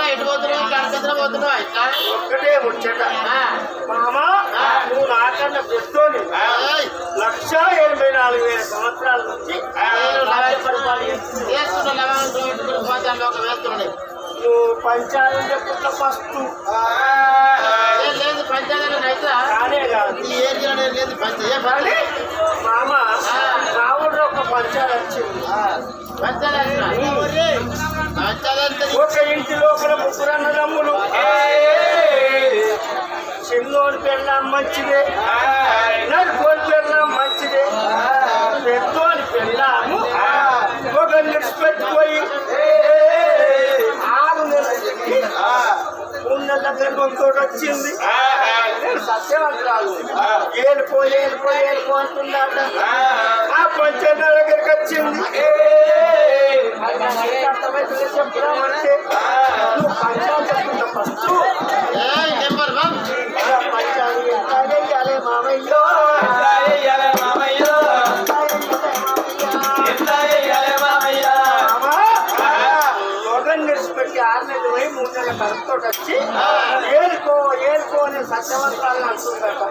వచ్చినావు ఎటు పోతున్నావు కడకద్ర పోతున్నావు ఇట్లా ఒక్కటే ముచ్చట. ఆ, మామా నువ్వు నాకన్నా పెద్దోని లక్ష ఎనభై నాలుగు వేల సంవత్సరాల నుంచి నేను రాజ్య పరిపాలన చేస్తున్నా. వేస్తున్న లవంగం పెట్టుకుని పోతాను ఒక వేస్తుండే నువ్వు పంచాయతీ చెప్పుకుంటా ఫస్ట్. ఏం లేదు పంచాయతీ అయితే కానే కాదు. ఈ ఏరియాలో లేదు పంచాయతీ ఏ మామ రావుడు ఒక పంచాయతీ వచ్చింది ఒక ఇంటి లోపల ముగ్గురు అన్నదమ్ములు. చిన్నోని పెళ్ళాం మంచిదే. నడుకోని పెళ్ళాం మంచిదే. పెద్దోని పెళ్ళాము. ఒక నిడిచిపెట్టిపోయి ఆరు నెలలకి మూడు నెలల గర్భంతో వచ్చింది. నేను సత్యవంతరాలు. ఏలుకో ఏలుకో ఏలుకో అంటున్నాట పంచాయతీ దగ్గరికి వచ్చింది అర్థమైతే చెప్తామంటే నువ్వు పంచాయతీ ఫస్ట్ నెలల కడుపుతో వచ్చి ఏలుకో ఏలుకో అనే సత్యవంతాలను అంటుందట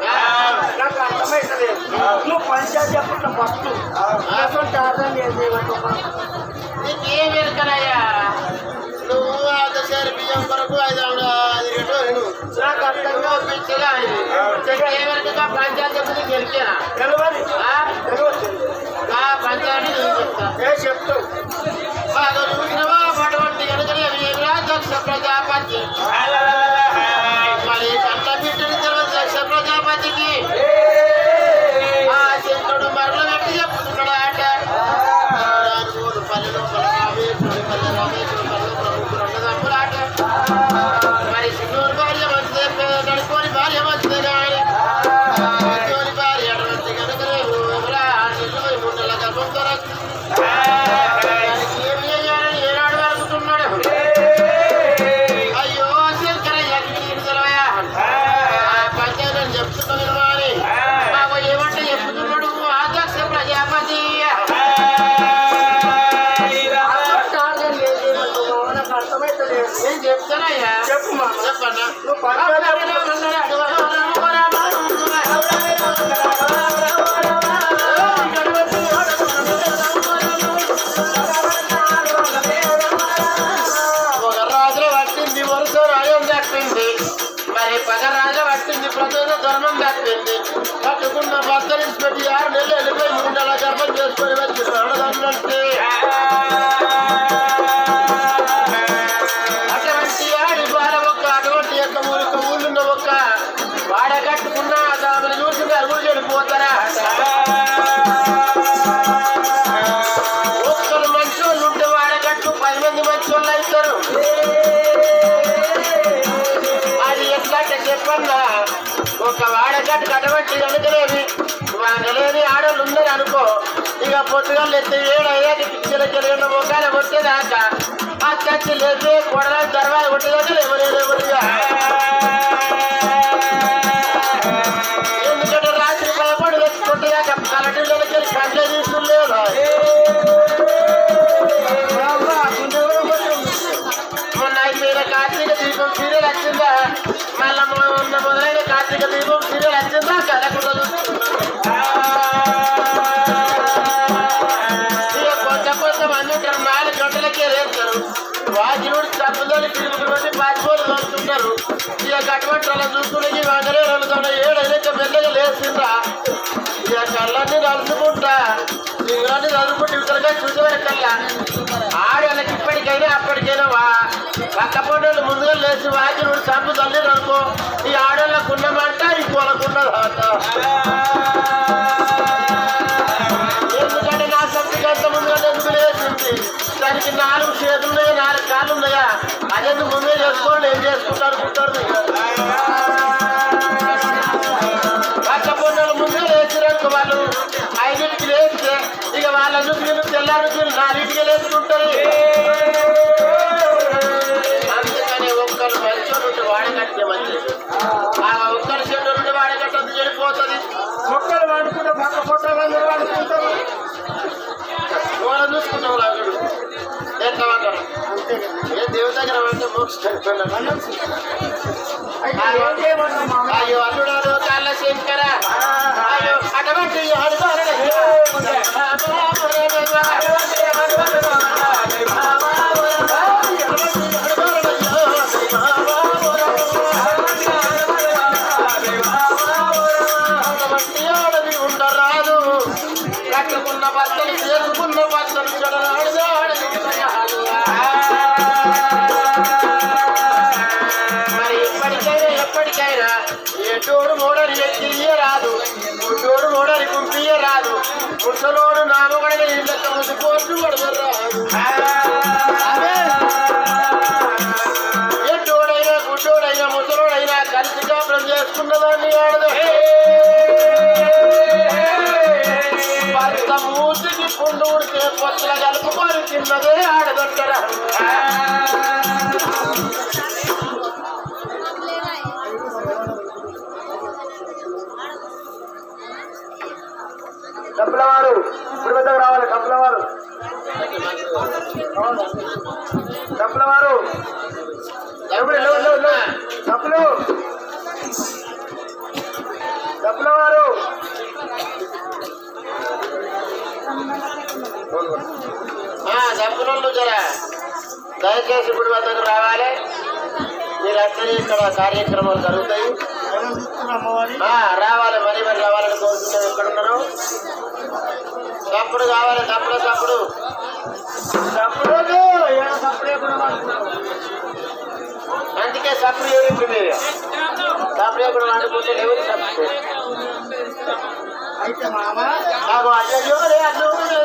నాకు అర్థమైతలేదు. నువ్వు పంచాయతీ చెప్పకుండా ఫస్ట్. అటువంటి అర్థం ఏం చేయమంటున్నా నీకేం ఎరకనయ్యా నువ్వు అదసారి బియ్యం కొరకు ఐదు వందల ఐదు రేటు రెండు. నాకు అర్థంగా పిచ్చగా అయింది ఏమరకగా పంచాయతీ చెప్తే గెలిచానా తెలవని ఆ? తెలవదు. ఆ పంచాయతీ నేను చెప్తా ఏ చెప్తావు? బాగా చూసినవా? ఒక వాడగట్టు కట్టబట్టి అనుకలేని వెనకలేని ఆడవాళ్ళు ఉన్నారు అనుకో ఇక పొద్దుగా ఎత్తి ఏడయ్యాక పిచ్చల కింద మొక్కలు కొట్టేదాకా. ఆ చచ్చి లేచి కొడల తర్వాత కొట్టేదాకా లేవలేదు. కార్తీక దీపం సీరియల్ వచ్చిందా మళ్ళా మొన్న మొదలైన కార్తీక దీపం సీరియల్ వచ్చిందా కలకుండా ఇక అటువంటి వాళ్ళ చూసుకుని వందలే రెండు ఏడైతే ఏడు అయితే మెల్లగా లేచిండ్రా. ఇక కళ్ళన్నీ నలుచుకుంటా. సింగరాన్ని చదువుకుంటే ఇతరుగా చూసే వరకల్లా ఆడవాళ్ళకి ఇప్పటికైనా అప్పటికైనా వా. పక్క పొట్టలు ముందుగా లేచి వాకి నుండి చంపు తల్లి అనుకో ఈ ఆడవాళ్ళకు ఉన్నమాట వీళ్ళు తెల్లారి వీళ్ళు నాలుగింటికి అయ్యో అల్లుడాడు కాళ్ళ శంకర అయ్యో అటువంటి ఉండరాదు కట్టుకున్న భర్తలు చేసుకున్న భర్తలు చెడరాడు మరి ఎప్పటికైనా ఎప్పటికైనా ఎటోడు మోడని ఎక్కియరాదు గుడ్డోడు మోడని కుంపియరాదు ముసలోడు నామగడ నామగడని ముందు ముసిపోటు పడదరాదు ఎటోడైనా గుడ్డోడైనా ముసలోడైనా కలిసి కాపురం చేసుకున్నదాన్ని ఆడదు. భర్త మూతికి పుండు ఉడితే పొత్తుల కలుపుకొని తిన్నదే ఆడదొట్టరా తప్పులవారు. తప్పులు తప్పులవారు. లేవు, లేవు. డబ్బులు జరా. దయచేసి ఇప్పుడు వద్దకు రావాలి. మీరు అసలు ఇక్కడ కార్యక్రమాలు జరుగుతాయి. ఆ, రావాలి మరి మరి రావాలని కోరుకుంటాం ఎక్కడ ఉన్నారు? తప్పుడు కావాలి తప్పుడు తప్పుడు. సప్పుడు ఎవరికి మీరు సప్పుడు ఎక్కడ వండుకుంటే ఎవరి సప్పుడు అయితే మామ. నాకు రే అల్లుడు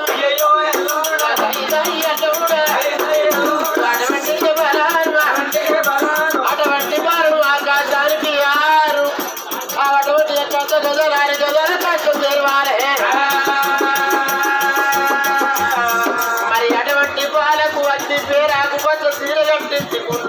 Si con.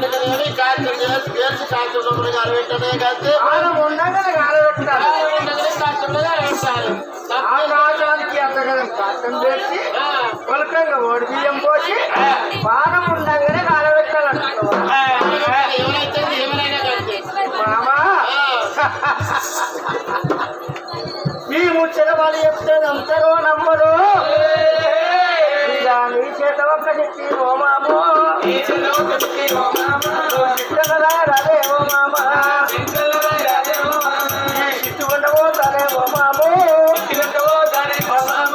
చేసి పేర్చి కాస్తే మనం ఉండగానే కాచంలో గారబెట్టాలి ఆ రాజానికి అంతగా కష్టం చేసి పొలకంగా ఓడి బియ్యం పోసి బాణం ఉండగానే కాలబెట్టాలంటున్నావా ఎవరైతే ఎవరైనా మామా ముచ్చట వాళ్ళు చెప్తే నమ్మరు. ఇక నీ చేత ఒక్క చెట్టి ఓ తనే ఓ మామో ఈ తనే ఓ మామో